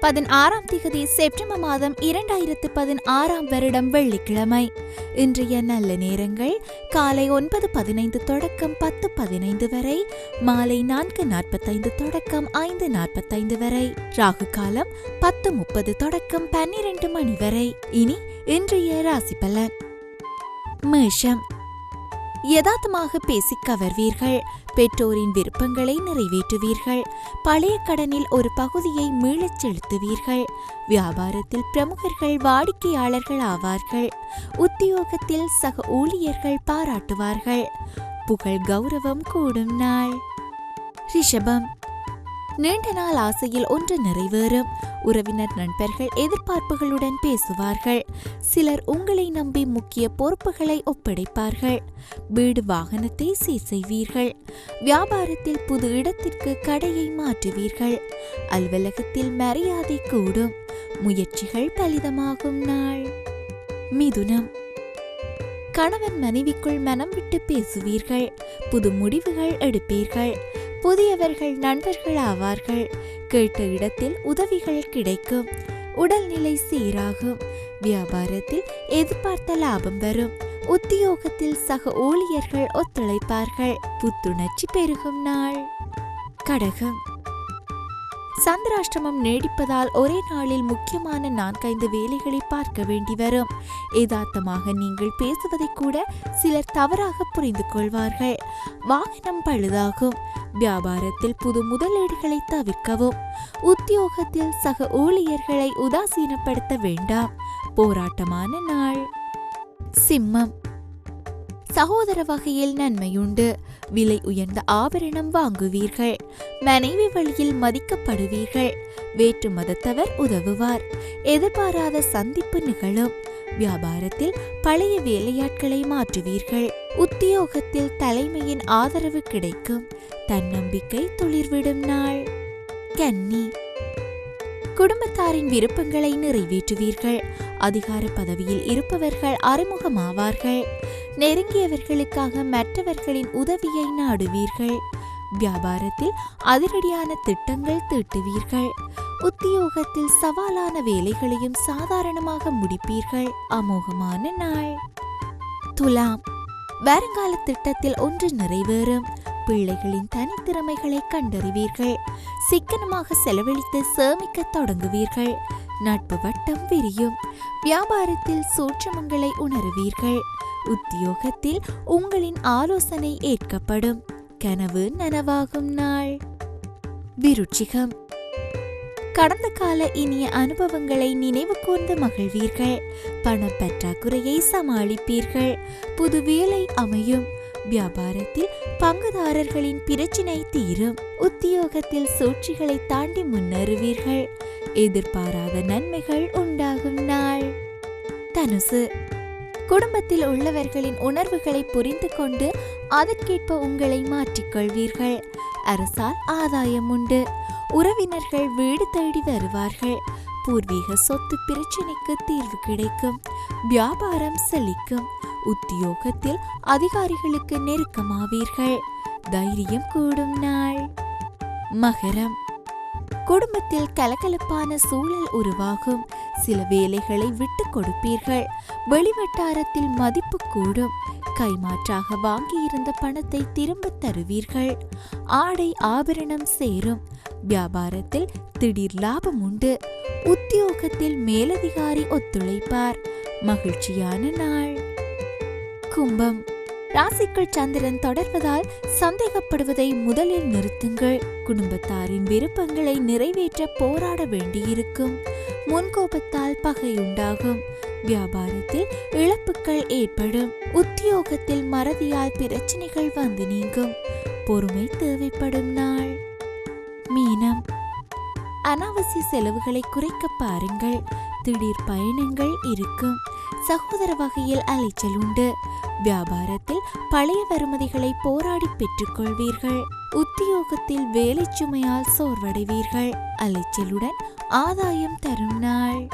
பதினாறாம் திகதி செப்டம்பர் மாதம் இரண்டாயிரத்து பதினாறாம் வருடம் வெள்ளிக்கிழமை. இன்றைய நல்ல நேரங்கள் காலை ஒன்பது பதினைந்து தொடக்கம் பத்து பதினைந்து வரை மாலை நான்கு நாற்பத்தைந்து தொடக்கம் ஐந்து நாற்பத்தைந்து வரை ராகு காலம் பத்து முப்பது தொடக்கம் பன்னிரண்டு மணி வரை. இனி இன்றைய ராசி பலன். மேஷம். யதார்த்தமாக பேசிக் கவர்வீர்கள். பெற்றோரின் விருப்பங்களை நிறைவேற்றுவீர்கள். பழைய கடனில் ஒரு பகுதியை மீளச் செலுத்துவீர்கள். வியாபாரத்தில் பிரமுகர்கள் வாடிக்கையாளர்கள் ஆவார்கள். உத்தியோகத்தில் சக ஊழியர்கள் பாராட்டுவார்கள். புகழ் கௌரவம் கூடும் நாள். ரிஷபம். நீண்ட நாள் ஆசையில் ஒன்று நிறைவேறும். உறவினர் நண்பர்கள் எதிர்பார்ப்புகளுடன் பேசுவார்கள். சிலர் உங்களை நம்பி முக்கிய பொறுப்புகளை ஒப்படைப்பார்கள். வீடு வாகனத்தை சீர் செய்வீர்கள். வியாபாரத்தில் புது இடத்திற்கு கடையை மாற்றுவீர்கள். அலுவலகத்தில் மரியாதை கூடும். முயற்சிகள் பலிதமாகும் நாள். மிதுனம். கணவன் மனைவிக்குள் மனம் விட்டு பேசுவீர்கள். புது முடிவுகள் எடுப்பீர்கள். புதியவர்கள் நண்பர்கள் ஆவார்கள். கேட்ட இடத்தில் உதவிகள் கிடைக்கும். உடல்நிலை சீராகும். வியாபாரத்தில் எதிர்பார்த்த லாபம் வரும். உத்தியோகத்தில் சக ஊழியர்கள் ஒத்துழைப்பார்கள். புத்துணர்ச்சி பெருகும் நாள். கடகம். சந்திராஷ்டிரமம் நீடிப்பதால் ஒரே நாளில் முக்கியமான நான்கைந்து வேலைகளை பார்க்க வேண்டி வரும். யதார்த்தமாக நீங்கள் பேசுவதை கூட சிலர் தவறாக புரிந்து கொள்வார்கள். வாகனம் பழுதாகும். வியாபாரத்தில் புது முதலீடுகளை தவிர்க்கவும். உத்தியோகத்தில் சக ஊழியர்களை உதாசீனப்படுத்த வேண்டாம். போராட்டமான நாள். சிம்மம். சகோதர வகையில் நன்மையுண்டு. விலை உயர்ந்த ஆபரணம் வாங்குவீர்கள். மனைவி வழியில் மதிக்கப்படுவீர்கள். வேற்று மதத்தவர் உதவுவார். எதிர்பாராத சந்திப்பு நிகழும். வியாபாரத்தில் பழைய வேலையாட்களை மாற்றுவீர்கள். உத்தியோகத்தில் தலைமையின் ஆதரவு கிடைக்கும். தன்னம்பிக்கை துளிர்விடும் நாள். கன்னி. குடும்பத்தாரின் விருப்பங்களை நிறைவேற்றுவீர்கள். அதிகார பதவியில் இருப்பவர்கள் அறிமுகமாவார்கள். நெருங்கியவர்களுக்காக மற்றவர்களின் உதவியை நாடுவீர்கள். வியாபாரத்தில் அதிரடியான திட்டங்கள் தீட்டுவீர்கள். உத்தியோகத்தில் சவாலான வேலைகளையும் சாதாரணமாக முடிப்பீர்கள். அமோகமான நாள். துலாம். வருங்கால திட்டத்தில் ஒன்று நிறைவேறும். பிள்ளைகளின் தனித்திறமைகளை கண்டறிவீர்கள். சிக்கனமாக செலவழித்து சேமிக்க தொடங்குவீர்கள். நட்பு வட்டம் விரியும். வியாபாரத்தில் சூற்றமங்களை உணருவீர்கள். உத்தியோகத்தில் உங்களின் ஆலோசனை ஏற்கப்படும். கனவு நனவாகும் நாள். விருட்சிகம் கடந்த கால இனிய அனுபவங்களை நினைவு கூர்ந்து மகிழ்வீர்கள். பண பற்றாக்குறையை சமாளிப்பீர்கள். புது வேலை அமையும். வியாபாரத்தில் பங்குதாரர்களின் பிரச்சினை தீரும். உத்தியோகத்தில் சூழ்ச்சிகளை தாண்டி முன்னேறுவீர்கள். எதிர்பாராத நன்மைகள் உண்டாகும் நாள். தனுசு. குடும்பத்தில் உள்ளவர்களின் உணர்வுகளை புரிந்து கொண்டு அதற்கேற்ப உங்களை மாற்றிக்கொள்வீர்கள். அரசால் ஆதாயம் உண்டு. உறவினர்கள் வீடு தேடி வருவார்கள். பூர்வீக சொத்து பிரச்சினைக்கு தீர்வு கிடைக்கும். வியாபாரம் செழிக்கும். உத்தியோகத்தில் அதிகாரிகளுக்கு நெருக்கமாவீர்கள். தைரியம் கூடும் நாள். மகரம். குடும்பத்தில் கலகலப்பான சூழல் உருவாகும். சில வேலைகளை விட்டு கொடுப்பீர்கள். வெளிவட்டாரத்தில் மதிப்பு கூடும். கைமாற்றாக வாங்கியிருந்த பணத்தை திரும்ப தருவீர்கள். ஆடை ஆபரணம் சேரும். வியாபாரத்தில் திடீர் லாபம் உண்டு. உத்தியோகத்தில் மேலதிகாரி ஒத்துழைப்பார். மகிழ்ச்சியான நாள். கும்பம். ராசிக்குள் சந்திரன் தொடர்வதால் சந்தேகப்படுவதை முதலில் நிறுத்துங்கள். குடும்பத்தாரின் விருப்பங்களை நிறைவேற்ற போராட வேண்டியிருக்கும். முன்கோபத்தால் பகை உண்டாகும் வியாபாரத்தில் இழப்புகள் ஏற்படும். உத்தியோகத்தில் மறதியால் பிரச்சனைகள் வந்து நீங்கும். பொறுமை தேவைப்படும் நாள். மீனம். அனாவசிய செலவுகளை குறைக்க பாருங்கள். திடீர் பயணங்கள் இருக்கும். சகோதர வகையில் அலைச்சல் உண்டு. வியாபாரத்தில் பழைய வருமதிகளை போராடி பெற்றுக்கொள்வீர்கள். உத்தியோகத்தில் வேலை சுமையால் சோர்வடைவீர்கள். அலைச்சலுடன் ஆதாயம் தரும் நாள்.